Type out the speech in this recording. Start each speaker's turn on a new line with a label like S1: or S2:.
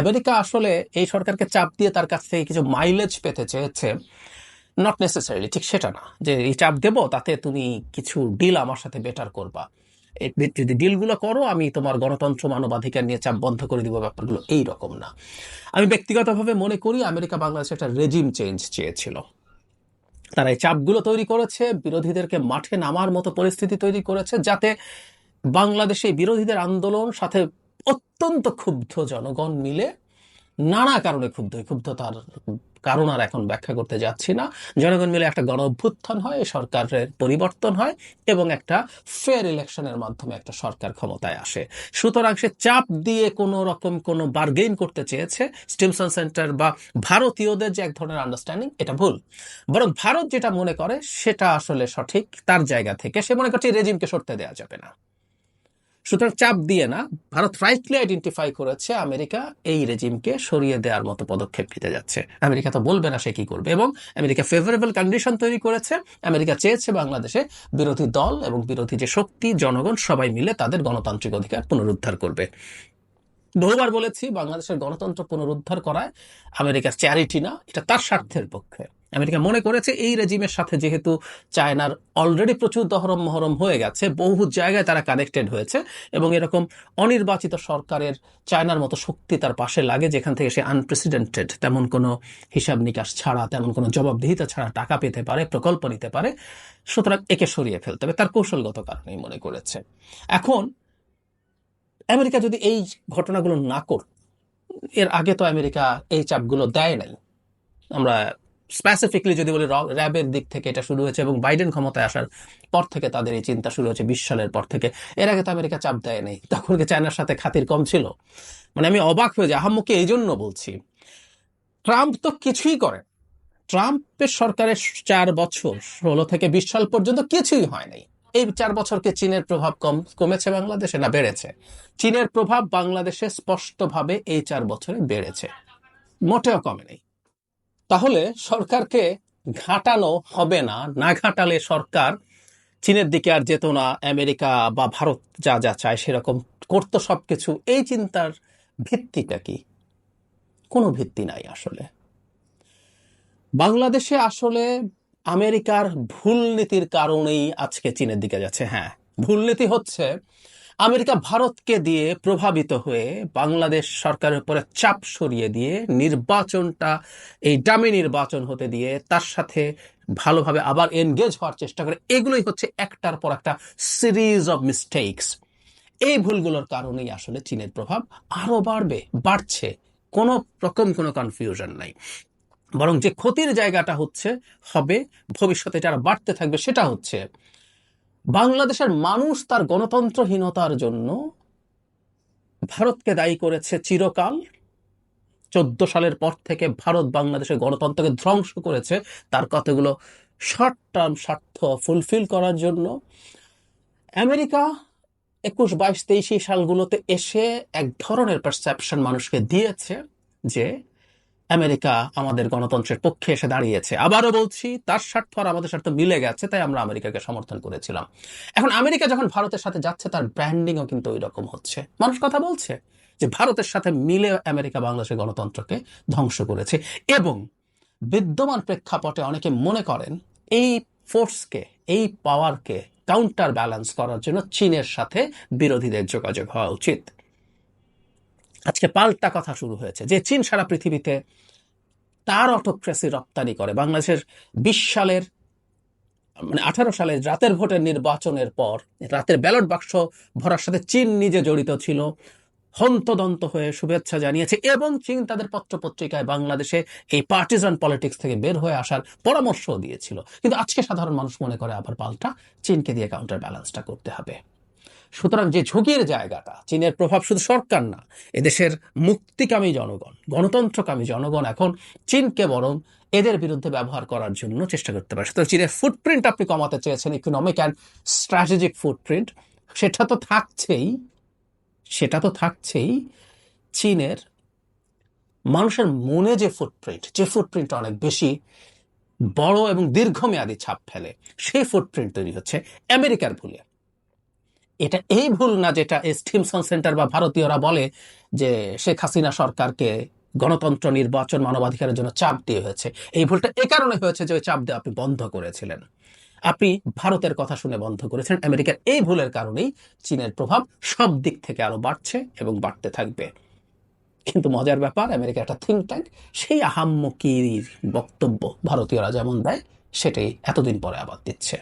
S1: America আসলে এই সরকারকে চাপ দিয়ে তার কাছ থেকে কিছু মাইলেজ পেতে চেয়েছে। নট নেসেসারিলি ঠিক সেটা না। যে এই চাপ দেবো, তাতে তুমি কিছু ডিল আমার সাথে বেটার করবা। যদি ডিলগুলো করো, আমি তোমার গণতন্ত্র, মানবাধিকার নিয়ে চাপ বন্ধ করে দিব, ব্যাপারগুলো এই রকম না। আমি ব্যক্তিগতভাবে মনে করি আমেরিকা বাংলাদেশে একটা রেজিম চেঞ্জ চেয়েছিল। তারা এই চাপগুলো তৈরি করেছে, বিরোধীদেরকে মাঠে নামার মতো পরিস্থিতি তৈরি করেছে, যাতে বাংলাদেশে বিরোধীদের আন্দোলন, সাথে অত্যন্ত ক্ষুব্ধ জনগণ মিলে নানা কারণে ক্ষুব্ধ ক্ষুব্ধতার কারণ আর এখন ব্যাখ্যা করতে যাচ্ছি না। জনগণ মিলে একটা গণ অভ্যুত্থান হয়, সরকারের পরিবর্তন হয় এবং একটা ফেয়ার ইলেকশনের মাধ্যমে একটা সরকার ক্ষমতায় আসে। সুতরাং সে চাপ দিয়ে কোনো রকম কোনো বার্গেইন করতে চেয়েছে। স্টিমসন সেন্টার বা ভারতীয়দের যে এক ধরনের আন্ডারস্ট্যান্ডিং এটা ভুল। বরং ভারত যেটা মনে করে, সেটা আসলে সঠিক। তার জায়গা থেকে সে মনে করছে রেজিমকে সরতে দেওয়া যাবে না। সুতরাং চাপ দিয়ে না, ভারত রাইটলি আইডেন্টিফাই করেছে আমেরিকা এই রেজিমকে সরিয়ে দেওয়ার মতো পদক্ষেপ নিতে যাচ্ছে। আমেরিকা তো বলবে না সে কি করবে এবং আমেরিকা ফেভারেবল কন্ডিশন তৈরি করেছে। আমেরিকা চেয়েছে বাংলাদেশে বিরোধী দল এবং বিরোধী যে শক্তি, জনগণ সবাই মিলে তাদের গণতান্ত্রিক অধিকার পুনরুদ্ধার করবে। বহুবার বলেছি বাংলাদেশের গণতন্ত্র পুনরুদ্ধার করায় আমেরিকার চ্যারিটি না, এটা তার স্বার্থের পক্ষে। আমেরিকা মনে করেছে এই রেজিমের সাথে যেহেতু চায়নার অলরেডি প্রচুর দহরম মহরম হয়ে গেছে, বহু জায়গায় তারা কানেক্টেড হয়েছে এবং এরকম অনির্বাচিত সরকারের চায়নার মতো শক্তি তার পাশে লাগে, যেখান থেকে সে আনপ্রেসিডেন্টেড তেমন কোনো হিসাব নিকাশ ছাড়া, তেমন কোনো জবাবদিহিতা ছাড়া টাকা পেতে পারে, প্রকল্প নিতে পারে। সুতরাং একে সরিয়ে ফেলতে হবে, তার কৌশলগত কারণেই মনে করেছে। এখন আমেরিকা যদি এই ঘটনাগুলো না করত এর আগে তো আমেরিকা এই চাপগুলো দেয় নাই। আমরা স্পেসিফিকলি যদি বলি র্যাবের দিক থেকে এটা শুরু হয়েছে এবং বাইডেন ক্ষমতায় আসার পর থেকে তাদের এই চিন্তা শুরু হয়েছে, বিশ সালের পর থেকে। এর আগে তো আমেরিকা চাপ দেয় নেই, তখন কি চায়নার সাথে খাতির কম ছিল? মানে আমি অবাক হয়ে যাই, আহাম্মুকে এই জন্য বলছি, ট্রাম্প তো কিছুই করে ট্রাম্পের সরকারের চার বছর, ষোলো থেকে বিশ সাল পর্যন্ত কিছুই হয় নাই। এই চার বছরকে চীনের প্রভাব কম, কমেছে বাংলাদেশে না বেড়েছে? চীনের প্রভাব বাংলাদেশে স্পষ্টভাবে এই চার বছরে বেড়েছে। মোটেও কমে নেই। তাহলে সরকারকে ঘাটানো হবে না না ঘাটালে সরকার চীনের দিকে আর যেত না, আমেরিকা বা ভারত যা যা চায় সেরকম করতো সবকিছু। এই চিন্তার ভিত্তিটা কি? কোনো ভিত্তি নাই আসলে। বাংলাদেশে আসলে আমেরিকার ভুল নীতির কারণেই আজকে চীনের দিকে যাচ্ছে। হ্যাঁ ভুল নীতি হচ্ছে আমেরিকা ভারতকে দিয়ে প্রভাবিত হয়ে বাংলাদেশ সরকারের উপরে চাপ সরিয়ে দিয়ে নির্বাচনটা, এই ডামি নির্বাচন হতে দিয়ে তার সাথে ভালোভাবে আবার এনগেজ হওয়ার চেষ্টা করে। এগুলোই হচ্ছে একটার পর একটা সিরিজ অফ মিস্টেকস এই ভুলগুলোর কারণেই আসলে চীনের প্রভাব আরও বাড়বে, বাড়ছে। কোনো রকম কোনো কনফিউশন নাই। বরং যে ক্ষতির জায়গাটা হচ্ছে, হবে, ভবিষ্যতে যারা বাড়তে থাকবে, সেটা হচ্ছে বাংলাদেশের মানুষ তার গণতন্ত্রহীনতার জন্য ভারতকে দায়ী করেছে চিরকাল। চোদ্দ সালের পর থেকে ভারত বাংলাদেশের গণতন্ত্রকে ধ্বংস করেছে তার কতগুলো শর্ট টার্ম স্বার্থ ফুলফিল করার জন্য। আমেরিকা একুশ, বাইশ, তেইশি সালগুলোতে এসে এক ধরনের পারসেপশন মানুষকে দিয়েছে যে আমেরিকা আমাদের গণতন্ত্রের পক্ষে এসে দাঁড়িয়েছে। আবারও বলছি, তার স্বার্থ আর আমাদের স্বার্থ মিলে গেছে, তাই আমরা আমেরিকাকে সমর্থন করেছিলাম। এখন আমেরিকা যখন ভারতের সাথে যাচ্ছে, তার ব্র্যান্ডিংও কিন্তু ওই রকম হচ্ছে। মানুষ কথা বলছে যে ভারতের সাথে মিলে আমেরিকা বাংলাদেশের গণতন্ত্রকে ধ্বংস করেছে এবং বিদ্যমান প্রেক্ষাপটে অনেকে মনে করেন এই ফোর্সকে এই পাওয়ারকে কাউন্টার ব্যালেন্স করার জন্য চীনের সাথে বিরোধীদের যোগাযোগ হওয়া উচিত। আজকে পাল্টা কথা শুরু হয়েছে যে চীন সারা পৃথিবীতে তার অটোক্রেসি রপ্তানি করে। বাংলাদেশের বিশ সালের মানে আঠারো সালের রাতের ভোটের নির্বাচনের পর রাতের ব্যালট বাক্স ভরার সাথে চীন নিজে জড়িত ছিল। হন্তদন্ত হয়ে শুভেচ্ছা জানিয়েছে এবং চীন তাদের পত্রপত্রিকায় বাংলাদেশে এই পার্টিজান পলিটিক্স থেকে বের হয়ে আসার পরামর্শও দিয়েছিল। কিন্তু আজকে সাধারণ মানুষ মনে করে আবার পাল্টা চীনকে দিয়ে কাউন্টার ব্যালেন্সটা করতে হবে। সুতরাং যে ঝুঁকির জায়গাটা, চীনের প্রভাব শুধু সরকার না, এদেশের মুক্তিকামী জনগণ, গণতন্ত্রকামী জনগণ এখন চীনকে বরং এদের বিরুদ্ধে ব্যবহার করার জন্য চেষ্টা করতে পারে। সুতরাং চীনের ফুটপ্রিন্ট আপনি কমাতে চেয়েছেন ইকোনমিক অ্যান্ড স্ট্র্যাটেজিক ফুটপ্রিন্ট সেটা তো থাকছেই, সেটা তো থাকছেই চীনের মানুষের মনে যে ফুটপ্রিন্ট যে ফুটপ্রিন্ট অনেক বেশি বড় এবং দীর্ঘমেয়াদী ছাপ ফেলে, সেই ফুটপ্রিন্ট তৈরি হচ্ছে আমেরিকার ভুলে এটা এই ভুল না যেটা স্টিমসন সেন্টার বা ভারতীয়রা বলে যে শেখ হাসিনা সরকারকে গণতন্ত্র নির্বাচন মানবাধিকারের জন্য চাপ দিয়ে হয়েছে। এই ভুলটা এ কারণে হয়েছে যে ওই চাপ দিয়ে আপনি বন্ধ করেছিলেন। আপনি ভারতের কথা শুনে বন্ধ করেছেন আমেরিকার এই ভুলের কারণেই চীনের প্রভাব সব দিক থেকে আরও বাড়ছে এবং বাড়তে থাকবে। কিন্তু মজার ব্যাপার, আমেরিকা একটা থিঙ্ক ট্যাঙ্ক সেই আহাম্মকির বক্তব্য ভারতীয়রা যেমন দেয়, সেটাই এতদিন পরে আবার দিচ্ছে।